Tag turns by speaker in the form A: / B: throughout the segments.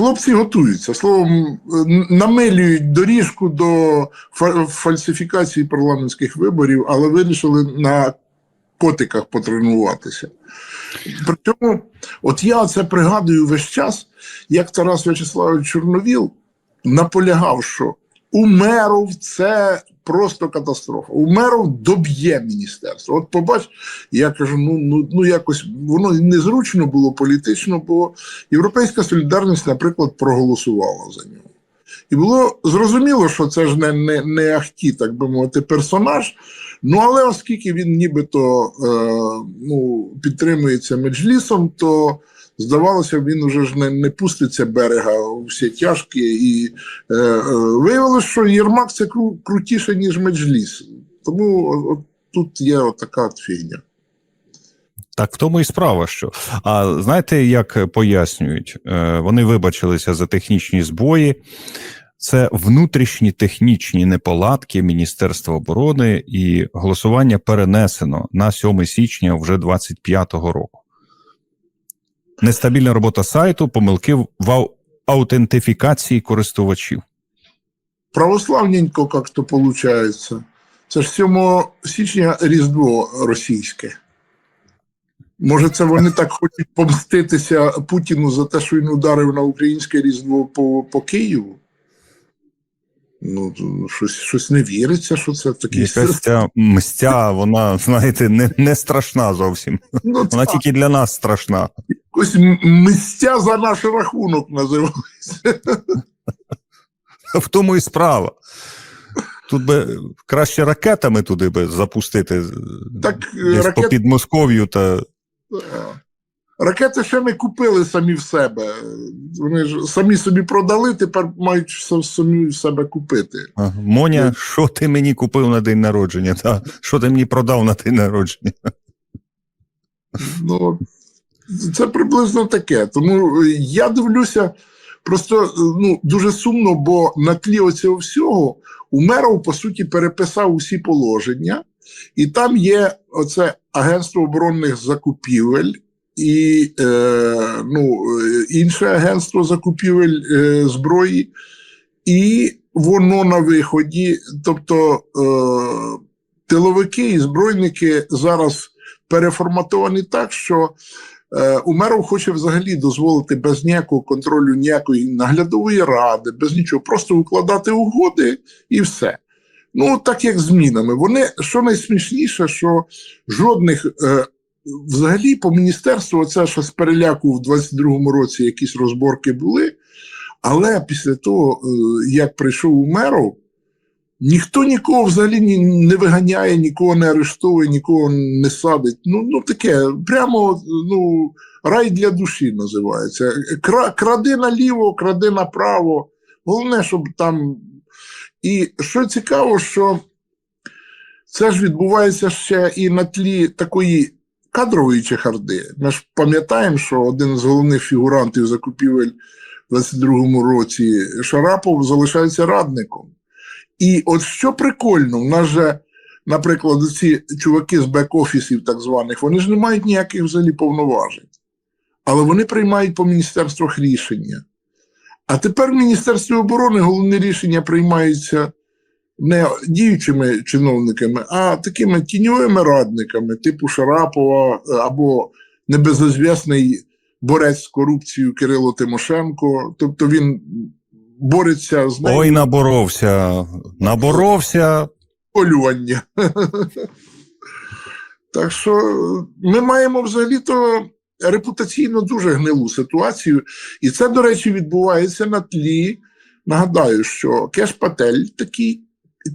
A: хлопці готуються. Словом, намилюють доріжку до фальсифікації парламентських виборів, але вирішили на котиках потренуватися. Причому, от я це пригадую весь час, як Тарас В'ячеславович Чорновіл наполягав, що Умеров це просто катастрофа. Умеров доб'є міністерство. От побач, я кажу: ну, ну, ну якось воно незручно було політично, бо Європейська солідарність, наприклад, проголосувала за нього. І було зрозуміло, що це ж не, не, не ахті, так би мовити, персонаж. Ну але оскільки він нібито е, ну, підтримується меджлісом, то здавалося, він уже ж не, не пуститься берега всі тяжкі. І е, е, виявилося, що Єрмак це кру, крутіше, ніж меджліс. Тому от, тут є така от фігня.
B: Так в тому і справа, що. А знаєте, як пояснюють? Е, Вони вибачилися за технічні збої. Це внутрішні технічні неполадки Міністерства оборони і голосування перенесено на 7 січня вже 25-го року. Нестабільна робота сайту, помилки в аутентифікації користувачів.
A: Православненько як-то виходить. Це ж 7 січня Різдво російське. Може, це вони так хочуть помститися Путіну за те, що він ударив на українське Різдво по, по Києву? Ну, щось, щось не віриться, що це такий
B: Якась ця мстя, вона, знаєте, не, не страшна зовсім.
A: ну,
B: Вона
A: так,
B: тільки для нас страшна.
A: Якось м- мстя за наш рахунок називається.
B: В тому і справа. Тут би краще ракетами туди би запустити
A: Так,
B: десь по
A: ракет...
B: Підмосков'ю та
A: Ракети ще не купили самі в себе. Вони ж самі собі продали, тепер мають самі в себе купити.
B: А, Моня, що ти мені купив на день народження? Та що ти мені продав на день народження?
A: Ну, це приблизно таке. Тому я дивлюся, просто ну, дуже сумно, бо на тлі оцього всього Умеров, по суті, переписав усі положення, і там є оце Агентство оборонних закупівель. І е, ну, інше агентство закупівель е, зброї, і воно на виході. Тобто е, тиловики і збройники зараз переформатовані так, що Умеров хоче взагалі дозволити без ніякого контролю, ніякої наглядової ради, без нічого, просто укладати угоди і все. Ну, так як змінами. Вони, що найсмішніше, що жодних. Е, Взагалі, по міністерству, це що з переляку в 22-му році якісь розборки були. Але після того, е, як прийшов Умеров, Ніхто нікого взагалі не виганяє, нікого не арештовує, нікого не садить. Ну, ну таке, прямо ну, рай для душі називається. Кра, кради наліво, кради направо. Головне, щоб там. І що цікаво, що це ж відбувається ще і на тлі такої кадрової чехарди. Ми ж пам'ятаємо, що один з головних фігурантів закупівель у 22-му році Шарапов залишається радником. І от що прикольно, в нас же, наприклад, ці чуваки з бек-офісів, так званих, вони ж не мають ніяких взагалі повноважень. Але вони приймають по міністерствах рішення. А тепер в Міністерстві оборони головні рішення приймаються не діючими чиновниками, а такими тіньовими радниками, типу Шарапова е, або небезозвісний борець з корупцією Кирило Тимошенко. Тобто він бореться з нею
B: Ой, наборовся, наборовся.
A: полювання. так що ми маємо взагалі-то репутаційно дуже гнилу ситуацію. І це, до речі, відбувається на тлі. Нагадаю, що Кеш Патель, такий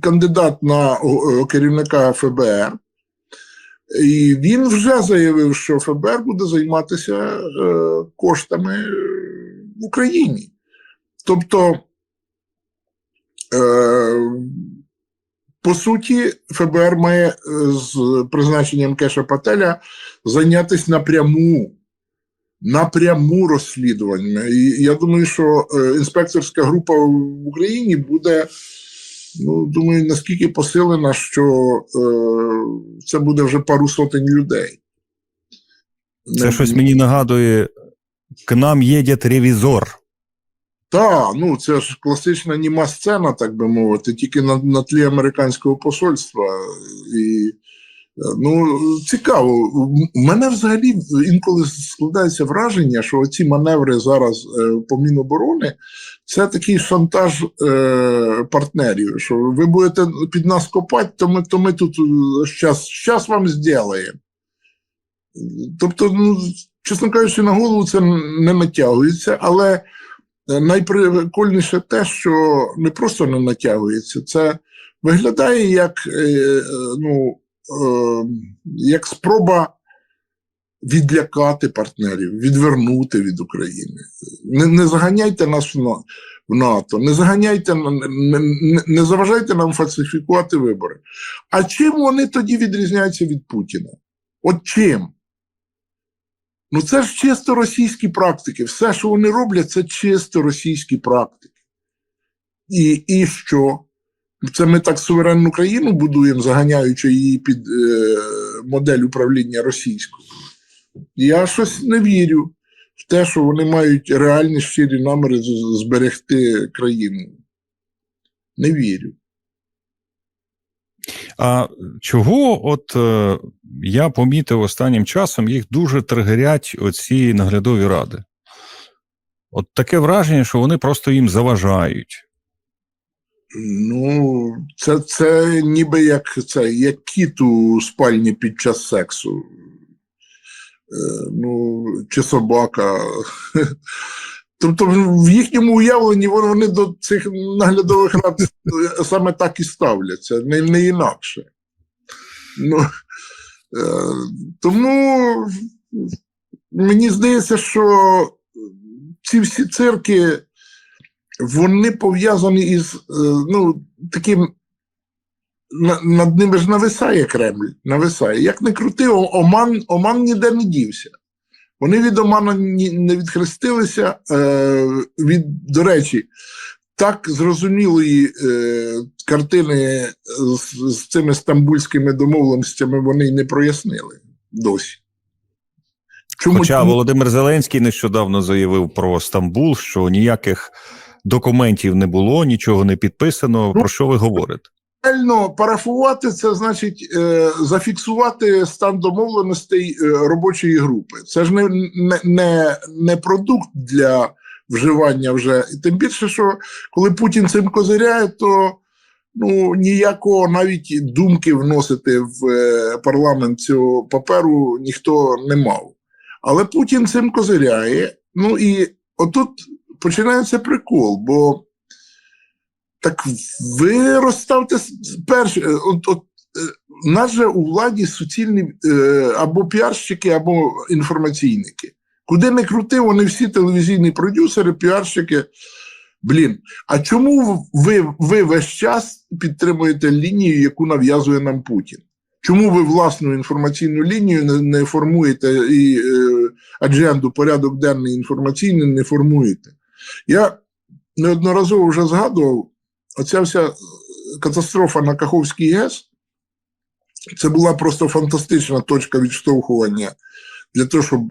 A: кандидат на керівника ФБР, і він вже заявив, що ФБР буде займатися е, коштами в Україні. Тобто, е, по суті, ФБР має е, з призначенням Кеша Пателя зайнятися напряму, напряму розслідуваннями. І я думаю, що е, інспекторська група в Україні буде, ну, думаю, наскільки посилена, що е, це буде вже пару сотень людей.
B: Це щось мені нагадує: к нам їде ревізор.
A: Та, ну це ж класична німа сцена, так би мовити, тільки на, на тлі американського посольства. І, е, ну, цікаво. У мене взагалі інколи складається враження, що ці маневри зараз е, по Міноборони це такий шантаж е, партнерів. Що ви будете під нас копати, то ми, то ми тут щас, щас вам зробимо. Тобто, ну, чесно кажучи, на голову це не натягується, але е, найприкольніше те, що не просто не натягується, це виглядає як, е, е, ну, е, як спроба відлякати партнерів, відвернути від України. Не, не заганяйте нас в НАТО, не заганяйте, не, не заважайте нам фальсифікувати вибори. А чим вони тоді відрізняються від Путіна? От чим? Ну це ж чисто російські практики. Все, що вони роблять, це чисто російські практики. І, і що? Це ми так суверенну країну будуємо, заганяючи її під е, модель управління російською. Я щось не вірю в те, що вони мають реальні щирі наміри зберегти країну. Не вірю.
B: А чого, от е, я помітив останнім часом, їх дуже тригерять оці наглядові ради. От таке враження, що вони просто їм заважають.
A: Ну, це, це ніби як це, як кіт у спальні під час сексу. Е, ну, чи собака. Тобто в їхньому уявленні вони до цих наглядових рад саме так і ставляться, не, не інакше. Ну, е, тому мені здається, що ці всі цирки вони пов'язані із е, ну, таким. Над ними ж нависає Кремль, нависає. Як не крути, Оман, Оман ніде не дівся. Вони від Омана не відхрестилися. Е, від, до речі, так зрозумілої е, картини з, з цими стамбульськими домовленостями вони не прояснили досі. Чому
B: Хоча Володимир Зеленський нещодавно заявив про Стамбул, що ніяких документів не було, нічого не підписано. Про що ви говорите?
A: Реально парафувати це значить е, зафіксувати стан домовленостей е, робочої групи. Це ж не, не, не, не продукт для вживання вже. І тим більше, що коли Путін цим козиряє, то ну, ніякого навіть думки вносити в е, парламент цього паперу ніхто не мав. Але Путін цим козиряє. Ну і отут починається прикол, бо. Так ви розставте перше. е, От, от, е, у нас же у владі суцільні е, або піарщики, або інформаційники. Куди не крути, вони всі телевізійні продюсери, піарщики. Блін, а чому ви, ви весь час підтримуєте лінію, яку нав'язує нам Путін? Чому ви власну інформаційну лінію не, не формуєте і е, адженду, порядок денний інформаційний не формуєте? Я неодноразово вже згадував, оця вся катастрофа на Каховській ГЕС, це була просто фантастична точка відштовхування для того, щоб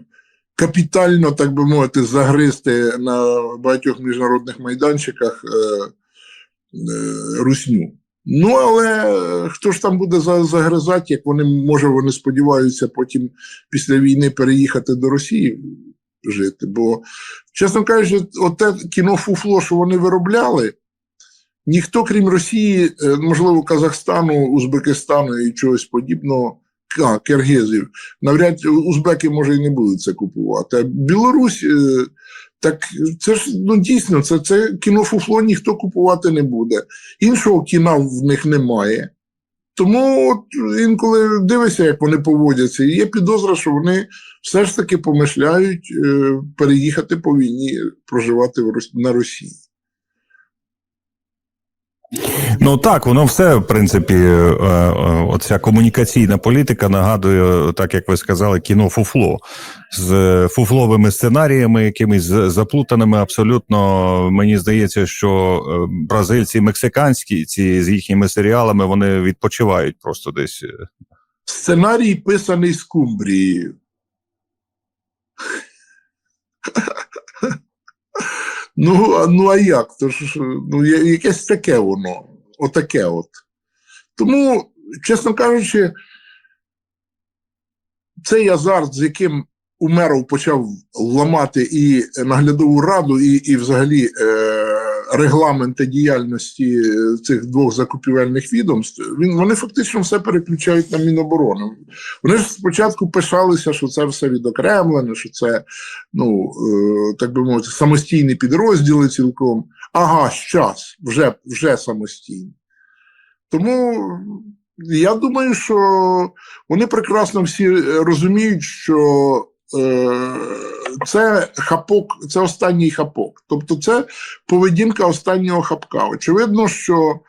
A: капітально, так би мовити, загризти на багатьох міжнародних майданчиках е, е, русню. Ну, але е, хто ж там буде за- загризати, як вони, може, вони сподіваються потім після війни переїхати до Росії жити. Бо, чесно кажучи, оте кіно фуфло, що вони виробляли, ніхто, крім Росії, е, можливо, Казахстану, Узбекистану і чогось подібного, а, киргизів, навряд узбеки, може, і не будуть це купувати. А Білорусь, е, так це ж ну, дійсно, це, це кіно фуфло ніхто купувати не буде. Іншого кіна в них немає. Тому от інколи дивишся, як вони поводяться, і є підозра, що вони все ж таки помишляють е, переїхати по війні, проживати на Росії.
B: Ну так, воно все, в принципі, е, е, оця комунікаційна політика нагадує, так як ви сказали, кіно фуфло з фуфловими сценаріями, якимись заплутаними. Абсолютно мені здається, що е, бразильці, мексиканські ці з їхніми серіалами вони відпочивають просто десь.
A: Сценарій писаний з Кумбрією. Ну, ну а як? То ж, ну, якесь таке воно. Отаке от. Тому, чесно кажучи, цей азарт, з яким Умеров почав ламати і наглядову раду, і, і взагалі е, регламенти діяльності е, цих двох закупівельних відомств, він, вони фактично все переключають на Міноборони. Вони ж спочатку пишалися, що це все відокремлене, що це, ну, е, так би мовити, самостійні підрозділи цілком. Ага, щас, вже, вже самостійні. Тому я думаю, що вони прекрасно всі розуміють, що це хапок, це останній хапок. Тобто, це поведінка останнього хапка. Очевидно, що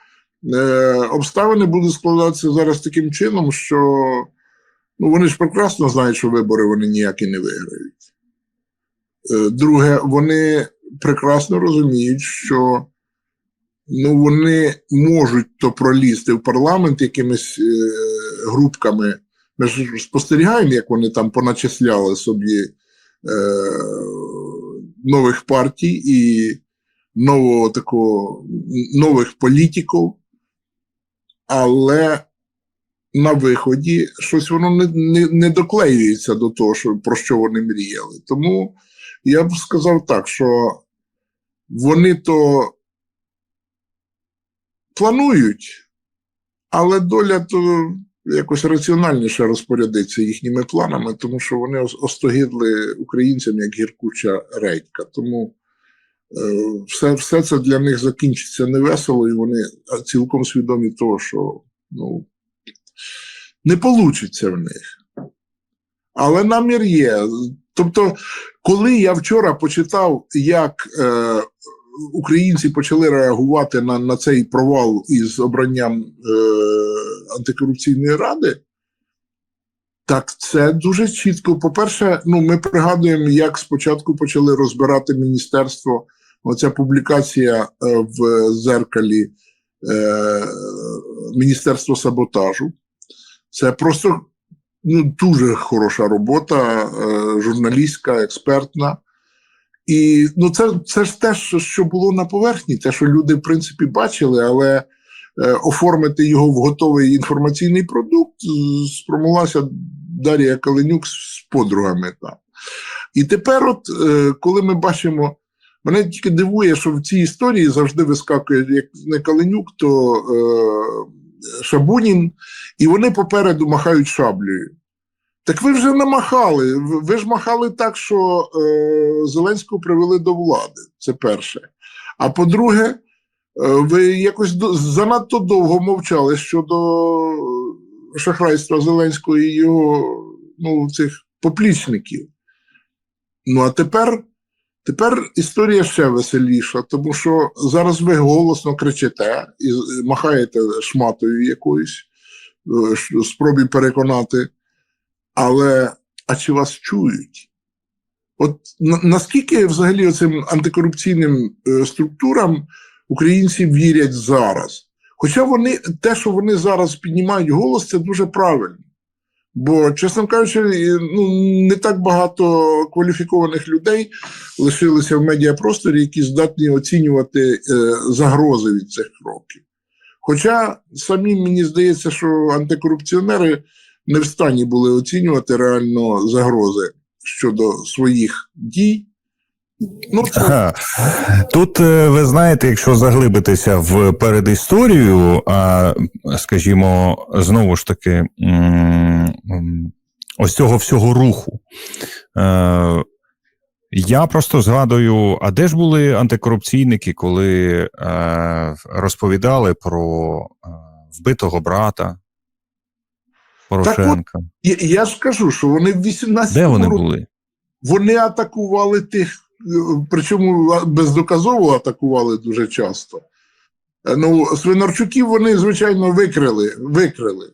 A: е, обставини будуть складатися зараз таким чином, що ну, вони ж прекрасно знають, що вибори вони ніякі не виграють. Е, друге, вони прекрасно розуміють, що ну, вони можуть то пролізти в парламент якимись е. Ми ж спостерігаємо, як вони там поначисляли собі е, нових партій і нового такого, нових політиків, але на виході щось воно не, не, не доклеюється до того, що, про що вони мріяли. Тому я б сказав так, що вони то планують, але доля то якось раціональніше розпорядиться їхніми планами, тому що вони ос- остогидли українцям як гіркуча редька. Тому е, все, все це для них закінчиться невесело, і вони цілком свідомі того, що ну, не вийде в них. Але намір є. Тобто, коли я вчора почитав, як е, українці почали реагувати на, на цей провал із обранням е, антикорупційної ради, так це дуже чітко. По-перше, ну, ми пригадуємо, як спочатку почали розбирати міністерство. Оця публікація е, в зеркалі е, Міністерство саботажу. Це просто ну, дуже хороша робота, е, журналістська, експертна. І ну, це, це ж те, що, було на поверхні, те, що люди, в принципі, бачили, але е, оформити його в готовий інформаційний продукт спромоглася Дар'я Каленюк з подругами. Там. І тепер, от, е, коли ми бачимо, мене тільки дивує, що в цій історії завжди вискакує як не Каленюк, то е, Шабунін, і вони попереду махають шаблею. Так ви вже намахали. Ви ж махали так, що е, Зеленського привели до влади. Це перше. А по-друге, е, ви якось до, занадто довго мовчали щодо шахрайства Зеленського і його ну, цих поплічників. Ну а тепер, тепер історія ще веселіша, тому що зараз ви голосно кричите і махаєте шматою якоюсь е, в спробі переконати. Але а чи вас чують? От на, наскільки взагалі цим антикорупційним е, структурам українці вірять зараз? Хоча вони те, що вони зараз піднімають голос, це дуже правильно. Бо, чесно кажучи, ну, не так багато кваліфікованих людей лишилися в медіапросторі, які здатні оцінювати е, загрози від цих кроків. Хоча самі мені здається, що антикорупціонери не в стані були оцінювати реально загрози щодо своїх дій. Ну,
B: Тут е, ви знаєте, якщо заглибитися в передісторію, а скажімо, знову ж таки, ось цього всього руху. Е, Я просто згадую, а де ж були антикорупційники, коли е, розповідали про вбитого брата Порошенка?
A: я, я ж кажу, що вони в 18
B: Де вони були?
A: вони атакували тих, е, причому бездоказово атакували дуже часто. Е, Ну, свинарчуків вони, звичайно, викрили. викрили.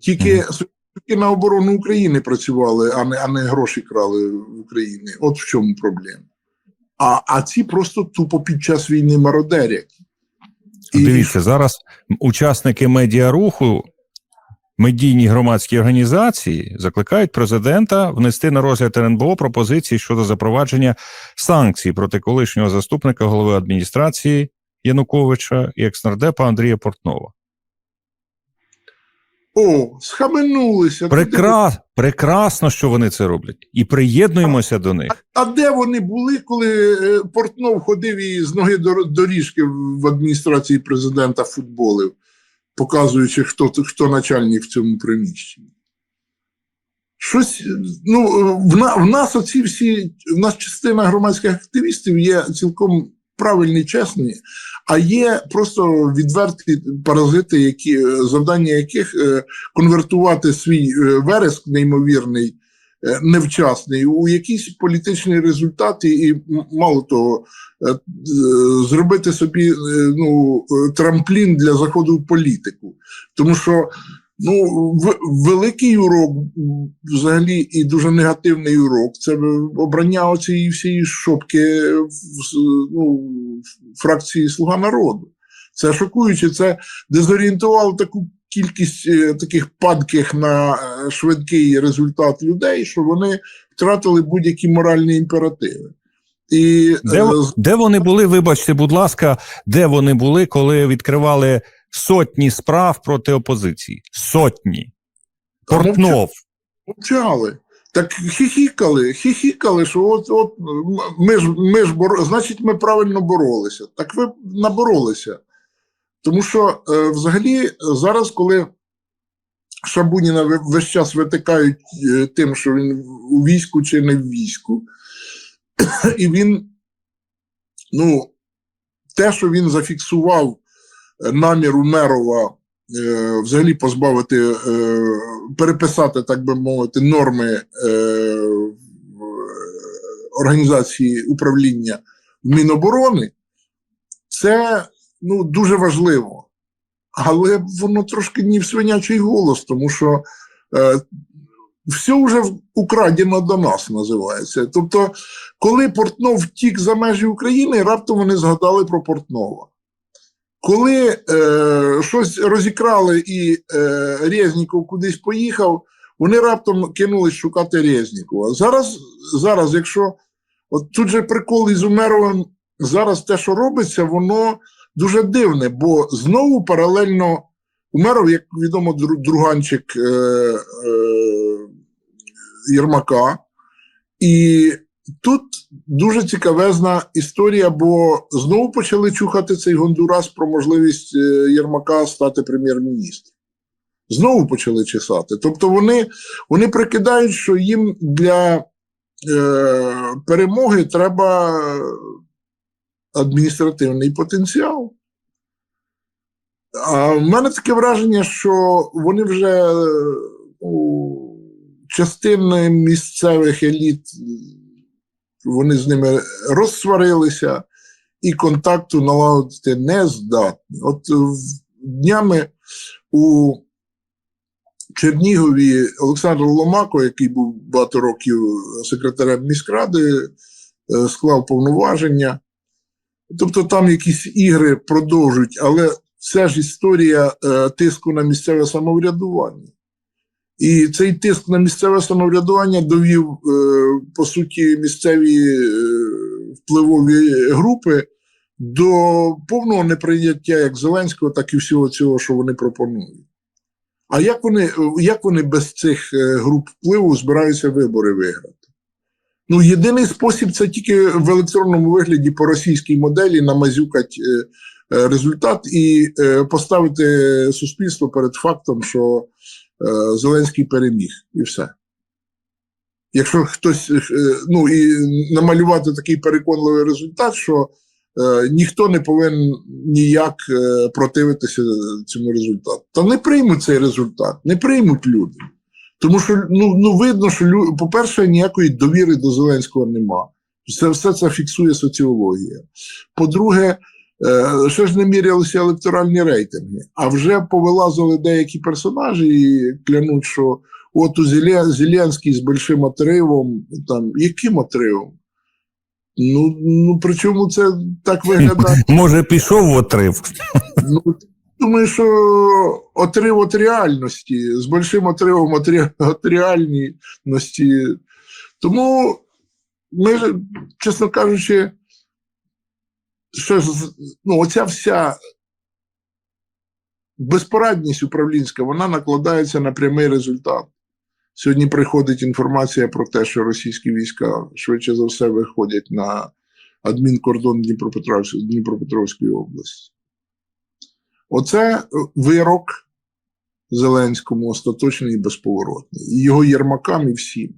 A: Тільки
B: Мгм.
A: свинарчуки на оборону України працювали, а не, а не гроші крали в Україні. От в чому проблема. А, а ці просто тупо під час війни мародерять. І-
B: Дивіться, зараз учасники медіаруху медійні громадські організації закликають президента внести на розгляд РНБО пропозиції щодо запровадження санкцій проти колишнього заступника голови адміністрації Януковича і екснардепа Андрія Портнова.
A: О, схаменулися.
B: Прекра... Прекрасно, що вони це роблять, і приєднуємося до них.
A: А де вони були, коли е, Портнов ходив і з ноги до доріжки в адміністрації президента футболив, показуючи, хто, хто начальник в цьому приміщенні? Щось, ну, в, на, в нас оці всі, в нас частина громадських активістів є цілком правильні, чесні, а є просто відверті паразити, які, завдання яких е, конвертувати свій е, вереск неймовірний невчасний у якісь політичні результати, і мало того, е, е, зробити собі е, ну, е, трамплін для заходу в політику. Тому що ну, великий урок, взагалі, і дуже негативний урок це обрання оцієї всієї шопки ну, фракції Слуга народу. Це шокуюче, це дезорієнтувало таку кількість е, таких падких на е, швидкий результат людей, що вони втратили будь-які моральні імперативи. І
B: Де,
A: е,
B: де вони були, вибачте, будь ласка, де вони були, коли відкривали сотні справ проти опозиції? Сотні. Портнов.
A: мовчали. Так хіхікали, хіхікали, що от, от ми ж ми ж боро... значить, ми правильно боролися. Так ви наборолися. Тому що е, взагалі зараз, коли Шабуніна ве- весь час витикають е, тим, що він у війську чи не в війську, і він, ну, те, що він зафіксував е, намір Умерова е, взагалі позбавити, переписати, так би мовити, норми організації управління Міноборони, це ну, дуже важливо. Але воно трошки не в свинячий голос, тому що е, все вже украдено до нас називається. Тобто, коли Портнов втік за межі України, раптом вони згадали про Портнова. Коли е, щось розікрали і е, Резніков кудись поїхав, вони раптом кинулись шукати Резнікова. Зараз, зараз, якщо от тут же прикол із Умеровим, зараз те, що робиться, воно дуже дивне, бо знову паралельно Умеров, як відомо, друганчик е, е, Єрмака. І тут дуже цікавезна історія, бо знову почали чухати цей Гондурас про можливість е, Єрмака стати прем'єр-міністром. Знову почали чесати. Тобто вони, вони прикидають, що їм для е, перемоги треба адміністративний потенціал. А в мене таке враження, що вони вже ну, частини місцевих еліт, вони з ними розсварилися і контакту налагодити не здатні. От е, днями у Чернігові Олександр Ломако, який був багато років секретарем міськради, е, склав повноваження. Тобто там якісь ігри продовжують, але це ж історія е, тиску на місцеве самоврядування. І цей тиск на місцеве самоврядування довів, е, по суті, місцеві е, впливові групи до повного неприйняття як Зеленського, так і всього цього, що вони пропонують. А як вони, як вони без цих е, груп впливу збираються вибори виграти? Ну, єдиний спосіб це тільки в електронному вигляді по російській моделі намазюкати е, е, результат і е, поставити суспільство перед фактом, що Зеленський переміг, і все. Якщо хтось, ну і намалювати такий переконливий результат, що ніхто не повинен ніяк противитися цьому результату. Та не приймуть цей результат, не приймуть люди. Тому що ну, ну видно, що по-перше, ніякої довіри до Зеленського нема. Це все це фіксує соціологія. По-друге, е, ще ж не мірялися електоральні рейтинги, а вже повилазили деякі персонажі і клянуть, що от у Зеле- Зеленський з большим отривом, там, яким отривом? Ну, ну причому це так виглядає.
B: Може, пішов в отрив.
A: Ну, Думаю, що отрив від реальності, з большим отривом від ре- від реальності. Тому ми, чесно кажучи, що ну, оця вся безпорадність управлінська, вона накладається на прямий результат. Сьогодні приходить інформація про те, що російські війська швидше за все виходять на адмінкордон Дніпропетровської області. Оце е, вирок Зеленському остаточний і безповоротний. І його Єрмакам, і всім.